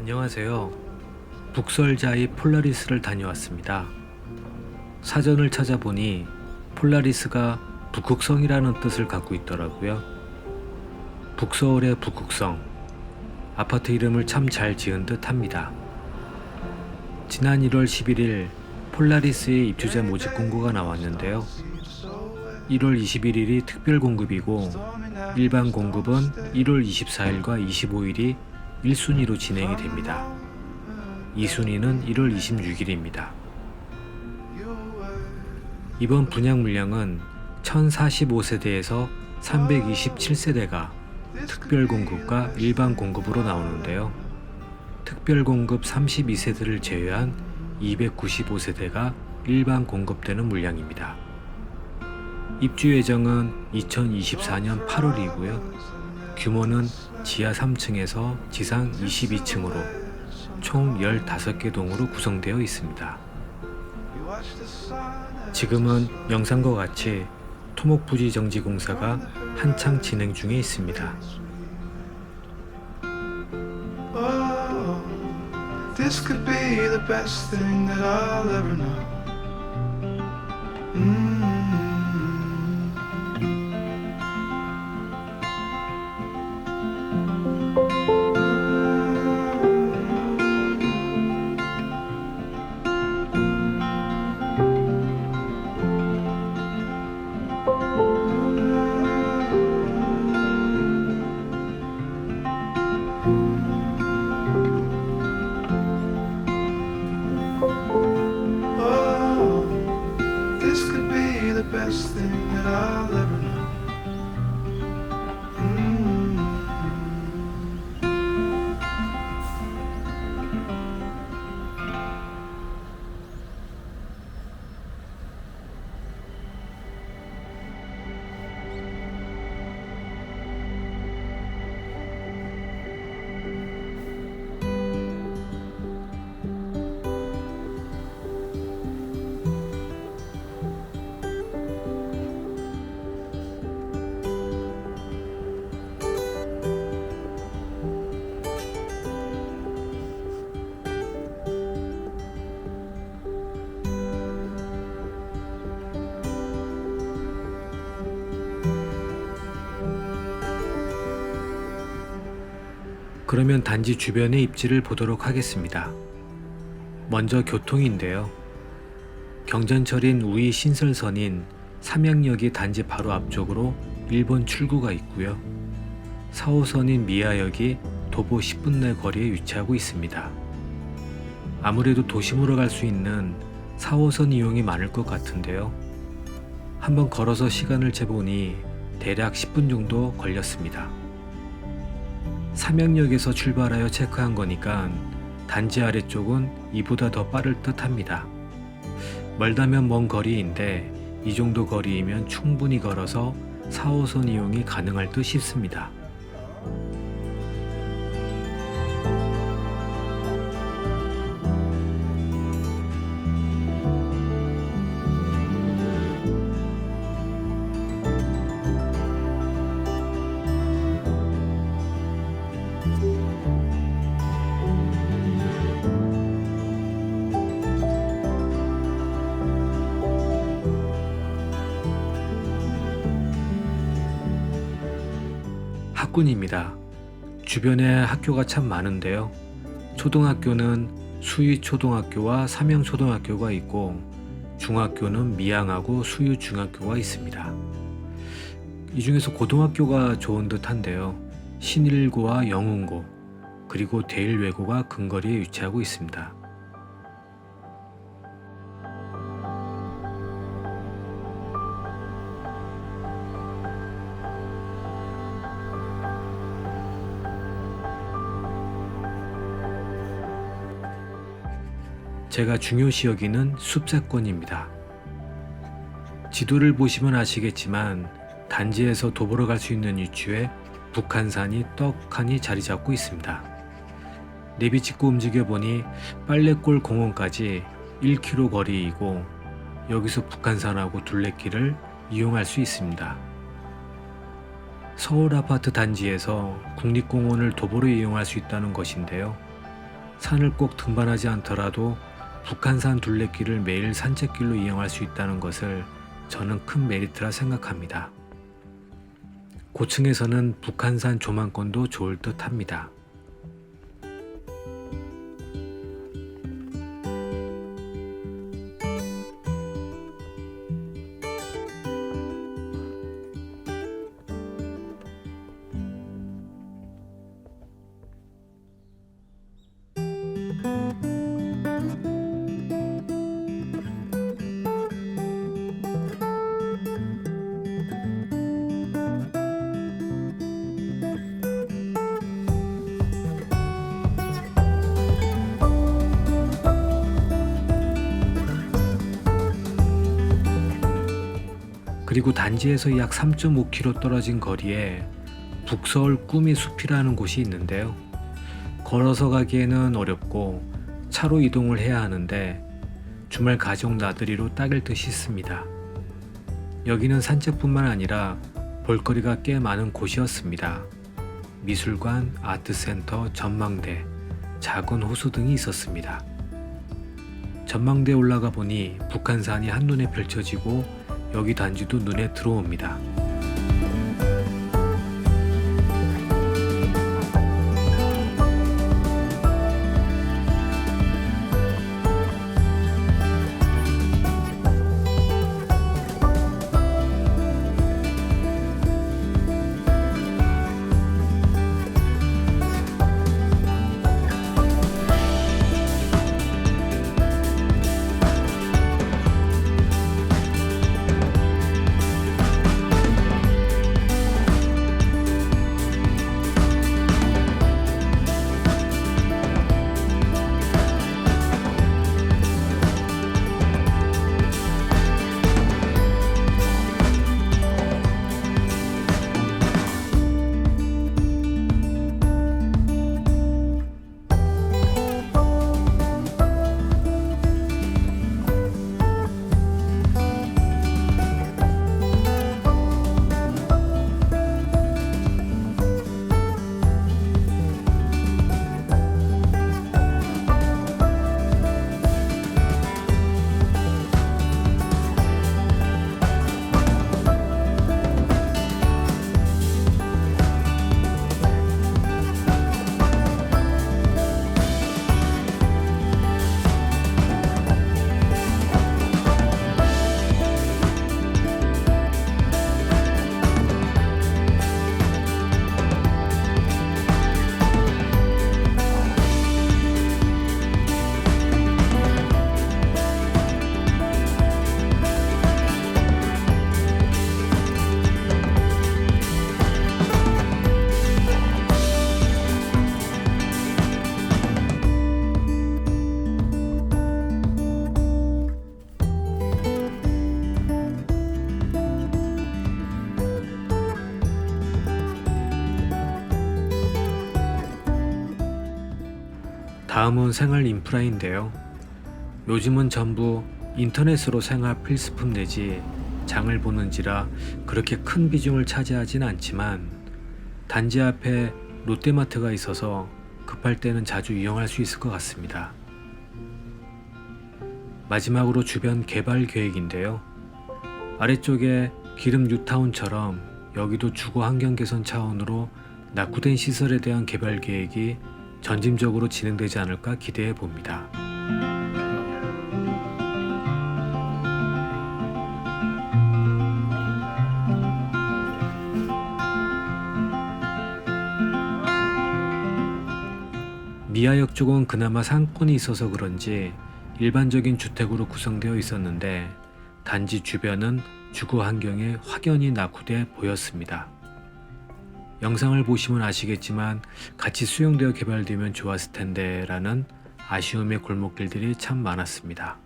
안녕하세요. 북설자의 폴라리스를 다녀왔습니다. 사전을 찾아보니 폴라리스가 북극성이라는 뜻을 갖고 있더라고요. 북서울의 북극성. 아파트 이름을 참 잘 지은 듯 합니다. 지난 1월 11일 폴라리스의 입주자 모집 공고가 나왔는데요. 1월 21일이 특별 공급이고 일반 공급은 1월 24일과 25일이 1순위로 진행이 됩니다. 2순위는 1월 26일입니다. 이번 분양 물량은 1045세대에서 327세대가 특별 공급과 일반 공급으로 나오는데요. 특별 공급 32세대를 제외한 295세대가 일반 공급되는 물량입니다. 입주 예정은 2024년 8월이고요. 규모는 지하 3층에서 지상 22층으로 총 15개 동으로 구성되어 있습니다. 지금은 영상과 같이 토목부지 정지 공사가 한창 진행 중에 있습니다. Mm. 그러면 단지 주변의 입지를 보도록 하겠습니다. 먼저 교통인데요. 경전철인 우이 신설선인 삼양역이 단지 바로 앞쪽으로 일본 출구가 있고요. 4호선인 미아역이 도보 10분 내 거리에 위치하고 있습니다. 아무래도 도심으로 갈 수 있는 4호선 이용이 많을 것 같은데요. 한번 걸어서 시간을 재보니 대략 10분 정도 걸렸습니다. 삼양역에서 출발하여 체크한 거니까 단지 아래쪽은 이보다 더 빠를 듯 합니다. 멀다면 먼 거리인데 이 정도 거리이면 충분히 걸어서 4호선 이용이 가능할 듯 싶습니다. 학군입니다. 주변에 학교가 참 많은데요. 초등학교는 수유초등학교와 삼양초등학교가 있고 중학교는 미양하고 수유중학교가 있습니다. 이 중에서 고등학교가 좋은 듯한데요. 신일고와 영흥고 그리고 대일외고가 근거리에 위치하고 있습니다. 제가 중요시 여기는 숲세권입니다. 지도를 보시면 아시겠지만 단지에서 도보로 갈 수 있는 위치에 북한산이 떡하니 자리 잡고 있습니다. 내비 찍고 움직여 보니 빨래골 공원까지 1km 거리이고 여기서 북한산하고 둘레길을 이용할 수 있습니다. 서울 아파트 단지에서 국립공원을 도보로 이용할 수 있다는 것인데요. 산을 꼭 등반하지 않더라도 북한산 둘레길을 매일 산책길로 이용할 수 있다는 것을 저는 큰 메리트라 생각합니다. 고층에서는 북한산 조망권도 좋을 듯 합니다. 그리고 단지에서 약 3.5km 떨어진 거리에 북서울 꿈의 숲이라는 곳이 있는데요. 걸어서 가기에는 어렵고 차로 이동을 해야 하는데 주말 가족 나들이로 딱일 듯 싶습니다. 여기는 산책뿐만 아니라 볼거리가 꽤 많은 곳이었습니다. 미술관, 아트센터, 전망대, 작은 호수 등이 있었습니다. 전망대에 올라가 보니 북한산이 한눈에 펼쳐지고 여기 단지도 눈에 들어옵니다. 다음은 생활 인프라인데요. 요즘은 전부 인터넷으로 생활 필수품 내지 장을 보는지라 그렇게 큰 비중을 차지하진 않지만 단지 앞에 롯데마트가 있어서 급할 때는 자주 이용할 수 있을 것 같습니다. 마지막으로 주변 개발 계획인데요. 아래쪽에 기름 뉴타운처럼 여기도 주거 환경 개선 차원으로 낙후된 시설에 대한 개발 계획이 전짐적으로 진행되지 않을까 기대해 봅니다. 미아역 쪽은 그나마 상권이 있어서 그런지 일반적인 주택으로 구성되어 있었는데 단지 주변은 주거 환경에 확연히 낙후돼 보였습니다. 영상을 보시면 아시겠지만 같이 수용되어 개발되면 좋았을 텐데 라는 아쉬움의 골목길들이 참 많았습니다.